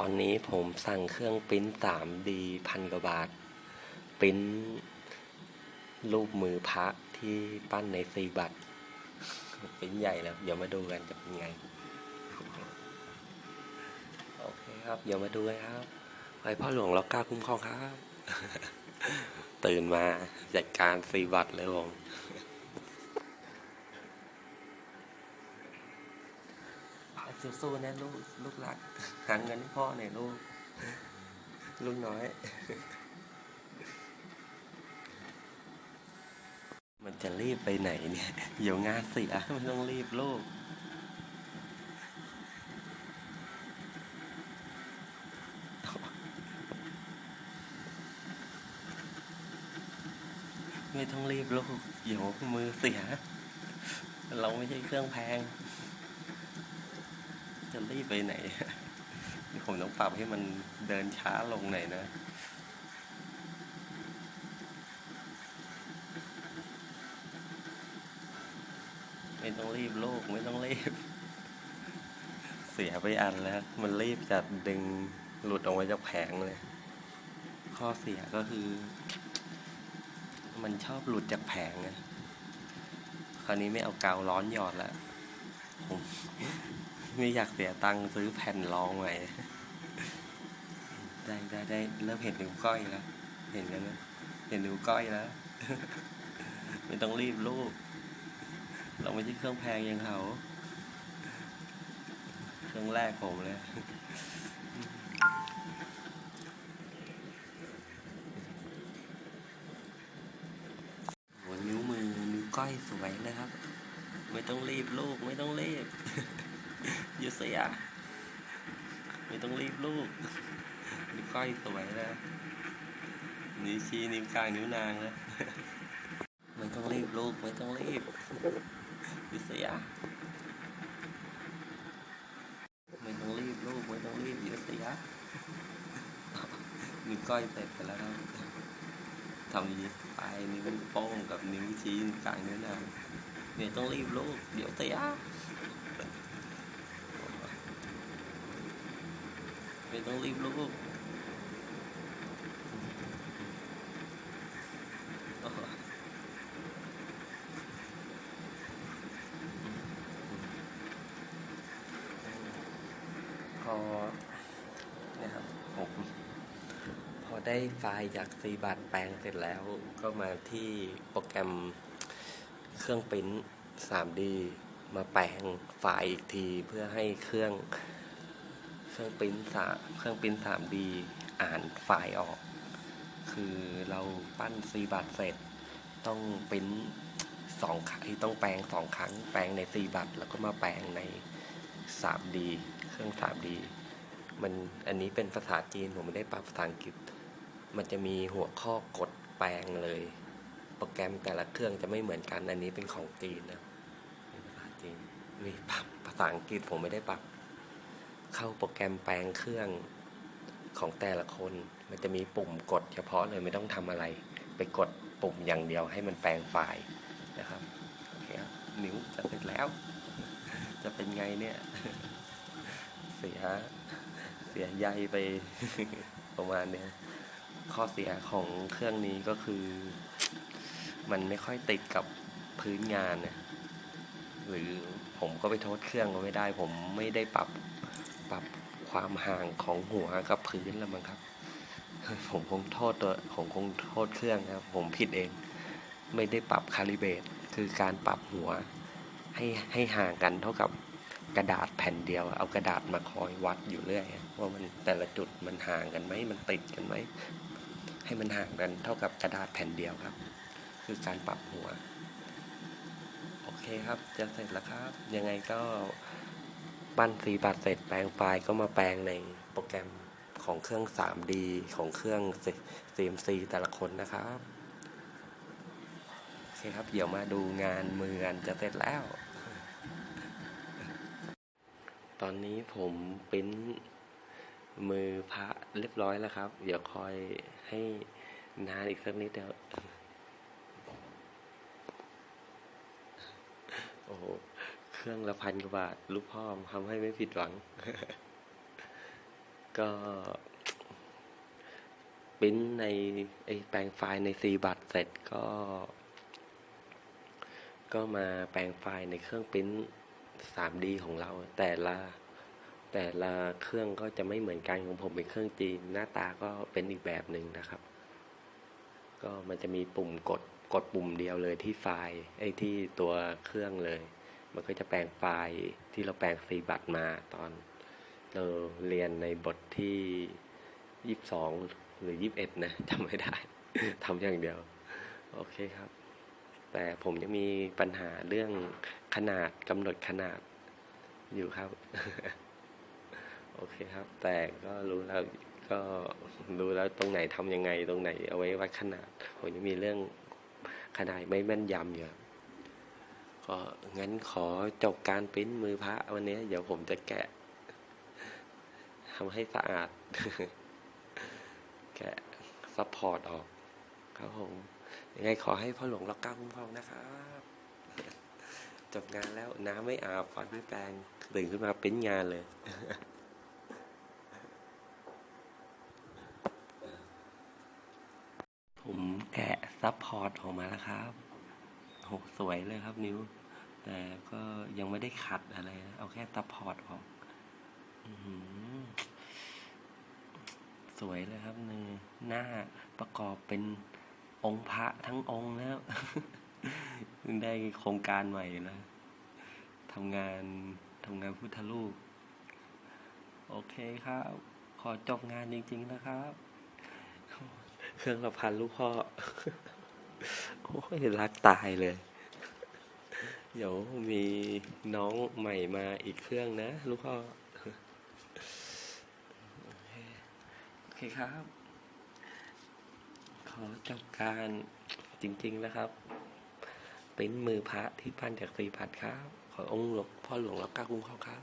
อนนี้ผมสั่งเครื่องปริ้นสามดีพันกว่าบาทปริ้น รูปมือพระที่ปั้นในซีบัตรปริ้นใหญ่แล้ว เดี๋ยวมาดูกันจะเป็นไง โอเคครับ เดี๋ยวมาดูกันครับไว้พ่อหลวงล็อกเก้าคุ้มครองครับ ตื่นมาจัดการซีบัตรเลยผม สู้ๆนะลูกลูกรักหาเงินให้พ่อหน่อยลูก ลูกน้อย มันจะรีบไปไหนเนี่ยเดี๋ยวงานเสียมันต้องรีบลูกไม่ต้องรีบลูกเดี๋ยวมือเสีย เราไม่ใช่เครื่องแพง จะรีบไปไหนผมต้องปรับให้มันเดินช้าลงหน่อยนะไม่ต้องรีบโลกไม่ต้องรีบ เสียไปอันแล้ว มันรีบจะดึงหลุดออกมาจากแผงเลย ข้อเสียก็คือ มันชอบหลุดจากแผงนะคราวนี้ไม่เอากาวร้อนหยอดแล้วผม ไม่อยากเสียตังค์ซื้อแผ่นรองใหม่ ได้ได้ได้เริ่มเห็นนิ้วก้อยแล้ว เห็นกันไหมเห็นนิ้วก้อยแล้ว ไม่ต้องรีบลูกเราไม่ใช่เครื่องแพงอยังเขา เครื่องแรกผมเลยโหนิ้วมือนิ้วก้อยสวยเลยครับ ไม่ต้องรีบลูกไม่ต้องรีบ อย่าเสียไม่ต้องรีบลูกนิ้วก้อยสวยนะนิ้วชี้นิ้วกลางนิ้วนางนะไม่ต้องรีบลูกไม่ต้องรีบอย่าเสียไม่ต้องรีบลูกไม่ต้องรีบอย่าเสียนิ้วก้อยเสร็จไปแล้วทำดีปลายนิ้วโป้งกับนิ้วชี้นิ้วกลางนิ้วนางเนี่ยต้องรีบลูกเดี๋ยวเสีย ไม่ต้องรีบลูกพอเนี่ยครับผมพอได้ไฟล์จากซีบัตแปลงเสร็จแล้วก็มาที่โปรแกรมเครื่องปริ้น 3D มาแปลงไฟล์อีกทีเพื่อให้เครื่อง รื่องปริ้นสามเครื่องปริ้น 3D อ่านไฟล์ออก คือเราปั้นซีบัตเสร็จ ต้องปริ้นสองครั้งต้องแปลงสองครั้ง แปลงในซีบัตแล้วก็มาแปลงใน 3D เครื่อง 3D มันอันนี้เป็นภาษาจีนผมไม่ได้ปรับภาษาอังกฤษ มันจะมีหัวข้อกดแปลงเลย โปรแกรมแต่ละเครื่องจะไม่เหมือนกันอันนี้เป็นของจีนนะภาษาจีนมีปรับภาษาอังกฤษผมไม่ได้ปรับ เข้าโปรแกรมแปลงเครื่องของแต่ละคน มันจะมีปุ่มกด เฉพาะเลยไม่ต้องทำอะไร ไปกดปุ่มอย่างเดียวให้มันแปลงไฟล์นะครับโอเคครับนิ้วจะเสร็จแล้ว จะเป็นไงเนี่ย เสียเสียใยไปประมาณเนี้ยข้อเสียของเครื่องนี้ก็คือ มันไม่ค่อยติดกับพื้นงานนะหรือผมก็ไปโทษเครื่องก็ไม่ได้ ผมไม่ได้ปรับ ปรับความห่างของหัวกับพื้นแล้วมั้งครับ ผมคงโทษตัวผมคงโทษเครื่องครับ ผมผิดเอง ไม่ได้ปรับคาลิเบตคือการปรับหัว ให้ให้ห่างกันเท่ากับกระดาษแผ่นเดียว เอากระดาษมาคอยวัดอยู่เรื่อยว่ามันแต่ละจุดมันห่างกันไหมมันติดกันไหมให้มันห่างกันเท่ากับกระดาษแผ่นเดียวครับ คือการปรับหัว โอเคครับจะเสร็จแล้วครับ ยังไงก็ ปั้นสีบัตรเสร็จแปลงไฟล์ก็มาแปลงในโปรแกรมของเครื่อง 3D ของเครื่อง CMC แต่ละคนนะครับโอเคครับ เดี๋ยวมาดูงานมือกันจะเสร็จแล้ว ตอนนี้ผมปิ้นมือพระเรียบร้อยแล้วครับ เดี๋ยวคอยให้นานอีกสักนิดเดียว โอ้โห เครื่องละพันกว่าบาทลูกพ่อทำให้ไม่ผิดหวัง ก็ปิ้นในไอแปลงไฟล์ในซีบัตเสร็จก็ ก็มาแปลงไฟล์ในเครื่องปิ้น 3D ของเรา แต่ละแต่ละเครื่องก็จะไม่เหมือนกันของผมเป็นเครื่องจีน หน้าตาก็เป็นอีกแบบหนึ่งนะครับ ก็มันจะมีปุ่มกดกดปุ่มเดียวเลยที่ไฟล์ไอ้ที่ตัวเครื่องเลย มันก็จะแปลงไฟล์ที่เราแปลงซีบัตมาตอนเราเรียนในบทที่ยี่สิบสองหรือยี่สิบเอ็ดนะจำไม่ได้ทำอย่างเดียว โอเคครับ แต่ผมยังมีปัญหาเรื่องขนาดกำหนดขนาดอยู่ครับ โอเคครับ แต่ก็รู้แล้วก็รู้แล้วตรงไหนทำยังไง ตรงไหนเอาไว้วัดขนาดผมยังมีเรื่องขนาดไม่แม่นยำอยู่ ก็งั้นขอจบการปริ้นมือพระวันนี้ เดี๋ยวผมจะแกะทำให้สะอาด แกะซัพพอร์ตออก ครับผม ยังไงขอให้พ่อหลวงรักก้าคุ้มครองนะครับ จบงานแล้วน้ำไม่อาบฟันไม่แปรงตื่นขึ้นมาปริ้นงานเลยผมแกะซัพพอร์ตออกมาแล้วครับ โห สวยเลยครับนิ้ว แต่ก็ยังไม่ได้ขัดอะไรนะเอาแค่ซัพพอร์ตออกสวยเลยครับเนยหน้าประกอบเป็นองค์พระทั้งองค์แล้วได้โครงการใหม่แล้วทำงานทำงานพุทธลูก โอเคครับ ขอจบงานจริง ๆ นะครับ เครื่องละพันลูกพ่อ โอ้ยรักตายเลย เดี๋ยวมีน้องใหม่มาอีกเครื่องนะลูกพ่อ โอเคครับ ขอจบการจริงๆนะครับ เป็นมือพระที่ปั้นจากสีผัดครับ ขอองค์หลวงพ่อหลวงรักก้าคุ้มครองครับ